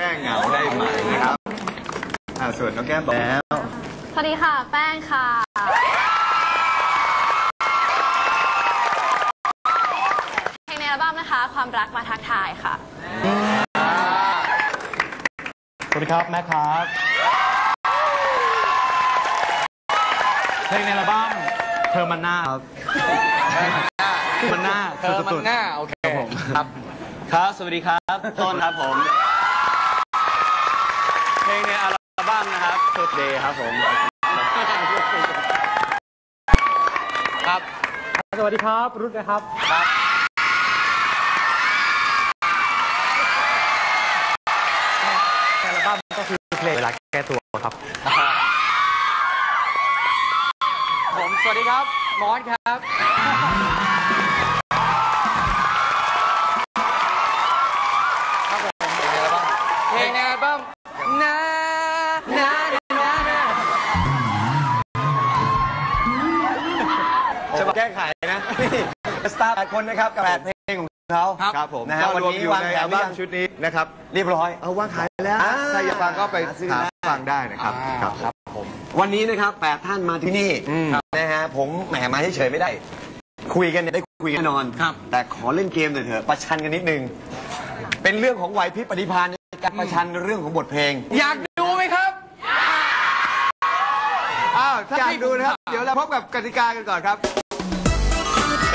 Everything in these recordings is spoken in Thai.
แก้เหงาได้ไหมนะครับอ่าส่วนน้องแก้มบอกแล้ว สวัสดีค่ะ แป้งค่ะ เพลงในอัลบั้มนะคะ ความรักมาทักทายค่ะ สวัสดีครับ แม่ครับเพลงในอัลบั้มเธอมันหน้าครับมันหน้าเธอมันหน้า โอเคครับครับ สวัสดีครับ ต้นครับผม เพลงในอัลบั้มนะครับ First Day ครับผม ครับ สวัสดีครับ รุ่นนะครับ อัลบั้มก็คือเพลงเวลาแก้ตัวครับ ผม สวัสดีครับ มอสครับครับ นะนี่สตาร์แปดคนนะครับกับแปดเพลงของเขาครับผมนะฮะก็วันรวมนี้อยู่วางในแผนอัลหรือบั้ยัมงชุดนี้นะครับเรียบร้อยเอาวางขายแล้วอ่าใครอยากฟังก็ไปหาซื้อหาได้ฟังได้นะครับครับครับผมวันนี้นะครับแปดท่านมาที่นี่นะฮะผมแหมมาเฉยๆไม่ได้ คุยกันเนี่ยได้คุยกันแน่นอนครับ แต่ขอเล่นเกมหน่อยเถอะประชันกันนิดนึงเป็นเรื่องของไหวพริบปฏิภาณในการประชันเรื่องของบทเพลง อยากดูไหมครับอ้าวถ้าอยากดูนะครับ เดี๋ยวเราพบกับกติกากันก่อนครับก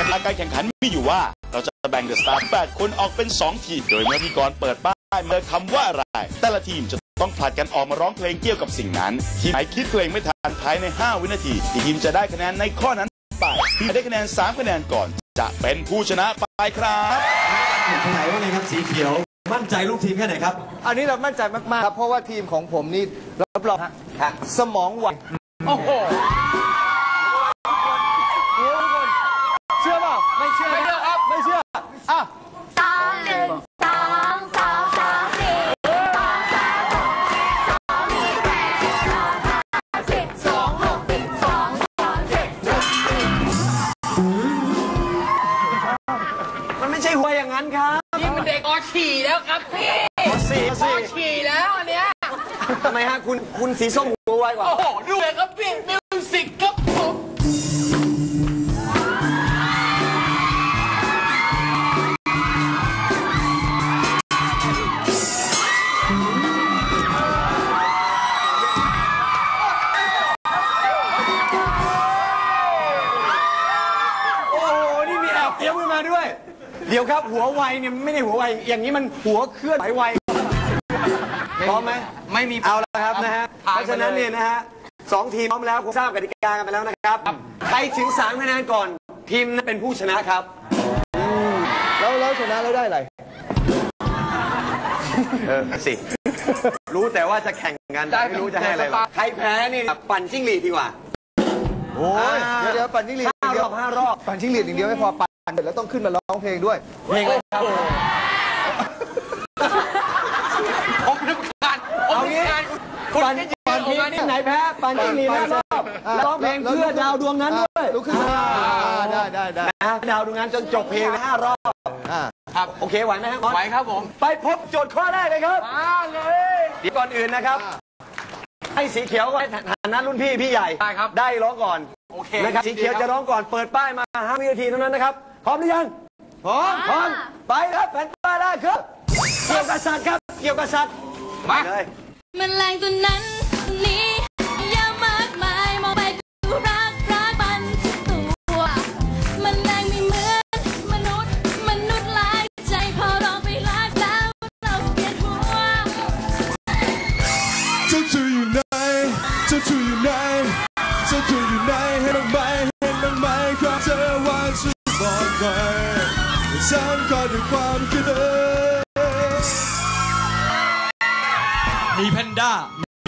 ติกาการแข่งขันมีอยู่ว่า เราจะแบ่งเดอะสตาร์8คนออกเป็น 2 ทีม โดยเมื่อพิธีกรเปิดป้ายมาคำว่าอะไร แต่ละทีมจะต้องผลัดกันออกมาร้องเพลงเกี่ยวกับสิ่งนั้น ทีมไหนคิดเพลงไม่ทันภายใน 5 วินาทีอีกทีมจะได้คะแนนในข้อนั้นไปทีมได้คะแนน 3 คะแนนก่อน จะเป็นผู้ชนะไปครับไหนว่าไงครับสีเขียว มั่นใจลูกทีมแค่ไหนครับ อันนี้เรามั่นใจมากๆครับเพราะว่าทีมของผมนี่รับรองฮะสมองไวโอ้โห งนั้นครับนี่มันเด็กออฉี่แล้วครับพี่สี่อสี่อฉี่แล้วอันเนี้ยทำไมฮะคุณคุณสีส้มหัวไวกว่า โอ้โหดูเลยครับพี่ ยวครับหัวไวเนี่ยไม่ได้หัวไวอย่างนี้มันหัวเคลื่อนไหวไวพร้อมไหมไม่มีเอาละครับนะฮะผ่านเพราะฉะนั้นไปเลยเนี่ยนะฮะสองทีมพร้อมแล้วคงทราบกติกากันไปแล้วนะครับใครถึงสามคะแนนก่อน ทีมนั้นเป็นผู้ชนะครับแล้วแล้วชนะแล้วได้อะไรเออสิ รู้แต่ว่าจะแข่งกันแต่ไม่รู้จะให้อะไรหรอกใครแพ้นี่ปั่นจิ้งหรีดดีกว่าโอ้ยเดี๋ยวเดี๋ยวปั่นจิ้งหรีดอย่างเดียวห้ารอบห้ารอบปั่นจิ้งหรีดอย่างเดียวไม่พอ ปั่นเสร็จแล้วต้องขึ้นมาร้องเพลงด้วย เพลงอะไรครับผมรำคาญผมรำคาญคุณปั่นจะยืปั่นนออกทีมาเนี่ยมไหนแพ้ปั่นจิ้งหรีดห้ารอบแล้วร้องเพลงเพื่อดาวดวงนั้นด้วยลุกขึ้นมาอ่าได้ได้ได้นะดาวดวงนั้นจนจบเพลงนะห้ารอบอ่าครับโอเคไหวไหมครับไหวครับผมไปพบโจทย์ข้อแรกเลยครับมาเลยเดี๋ยวก่อนอื่นนะครับ ให้สีเขียวก็ในฐานะรุ่นพี่พี่ใหญ่ได้ครับได้ร้องก่อนโอเคนะครับสีเขียวจะร้องก่อนเปิดป้ายมา5วินาทีเท่านั้นนะครับ พร้อมหรือยัง พร้อม พร้อม ไปครับแผ่นป้ายแรกครับ เกี่ยวกับสัตว์ครับ เกี่ยวกับสัตว์ มาเลย แมันแรงตัวนั้นตัวนี้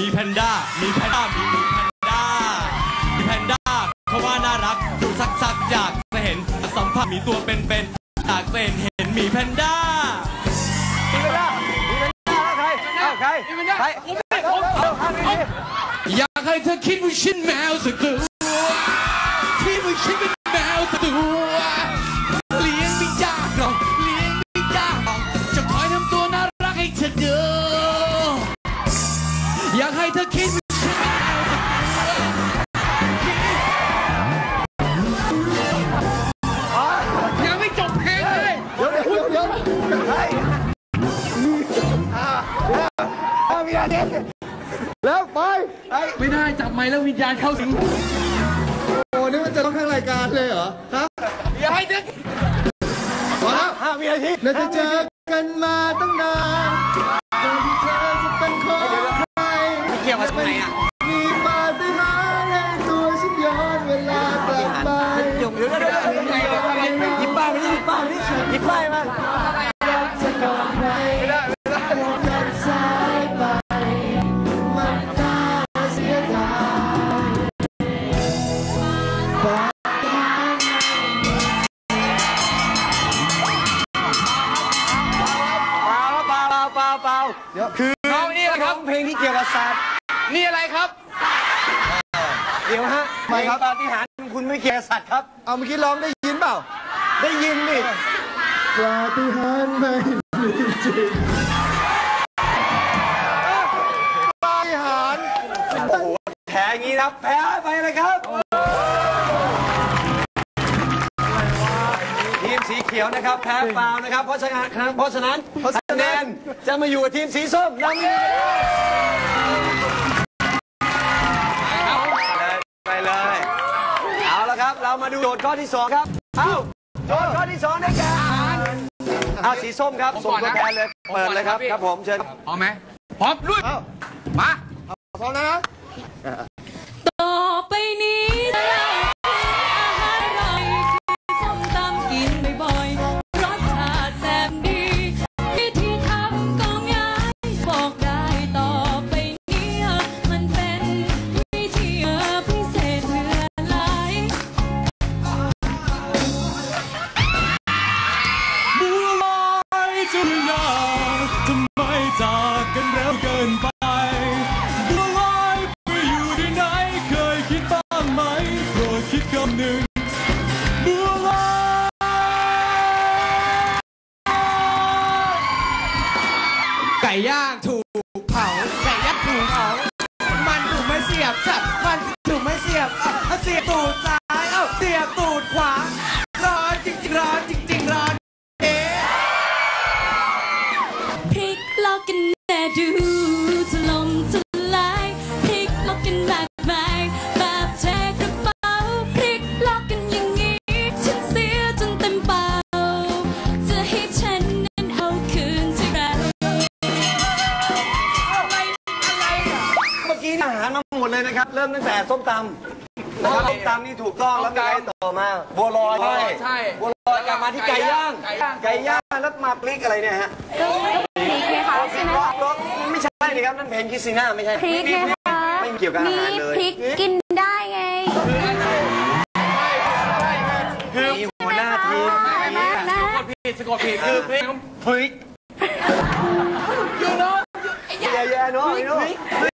มีแพนด้ามีแพนด้า มีแพนด้า มีแพนด้า มีแพนด้าเขาว่าน่ารัก ดูซักซักๆอยากจะเห็นสัมผัสมีตัวเป็นๆอยากจะเห็นเห็นหมีแพนด้า มีเวลามีเวลาแล้วใครเอาใครมีเวลาใครผมไม่ผมเอาห้าวินาทีอยากให้เธอคิดว่าฉันแมวสักตัวคิดว่าฉันเป็นแมวสักตัว ไอ้ไม่ได้จับไม้แล้ววิญญาณเข้าสิงโอ้นี่มันจะต้องทั้งรายการเลยเหรอฮะอย่าให้นึกพอแล้วห้าวินาทีเราจะเจอกันมาตั้งนานก่อนที่เธอจะเป็นของใครเกี่ยวกับตรงไหนอะมีปาฏิหาริย์ให้ตัวฉันย้อนเวลากลับไปเดี๋ยวเดี๋ยวเดี๋ยวอะไรหยิบป้ายมาดิหยิบป้ายมา เปล่าเปล่าเดี๋ยวคือน้องนี่แหละครับเพลงที่เกี่ยวกับศาสตร์นี่อะไรครับ เดี๋ยวฮะไม่ครับปาฏิหาริย์ของคุณไม่เกี่ยวกับสัตว์ครับ เอาเมื่อกี้ร้องได้ยินเปล่า ได้ยินดิปาฏิหาริย์ไม่มีจริงปาฏิหาริย์โอ้โหแพ้อย่างนี้นะแพ้ไปเลยครับทีมสีเขียวนะครับ แพ้เปล่านะครับ เพราะฉะนั้นเพราะฉะนั้นคะ แนนจะมาอยู่กับทีมสีส้มนำเลยไปเลย เอาละครับ เรามาดูโจทย์ข้อที่สองครับ เอ้าโจทย์ข้อที่สองได้แก่อาหารเอาสีส้มครับส่งตัวแทนเลย เปิดเลยครับ ครับผมเชิญพร้อมไหมพร้อมลุยเอ้ามาพร้อมนะ ทำไมจากกันเร็วเกินไปบัวลอยไปอยู่ที่ไหนเคยคิดบ้างไหมโปรดคิดคำหนึ่งบัวลอยไก่ย่างถูกเผาไก่ย่างถูกเผามันถูกไม่เสียบจับมันถูกไม่เสียบเสียบตูด อาหารมาหมดเลยนะครับ เริ่มตั้งแต่ส้มตำนะครับส้มตำนี่ถูกต้องแล้วไก่ต่อมาบัวลอยใช่บัวลอยกลับมาที่ไก่ย่างไก่ย่างแล้วมาพลิกอะไรเนี่ยฮะพริกไหมคะใช่ไหมก็ไม่ใช่นะครับนั่นเพนกิซิน่าไม่ใช่พริกไหมคะไม่เกี่ยวกับอาหารเลยพริกกินได้ไงคือหัวหน้าทีมผิดสะกดผิดคือพริกพริก you know อย่าอย่าเนาะ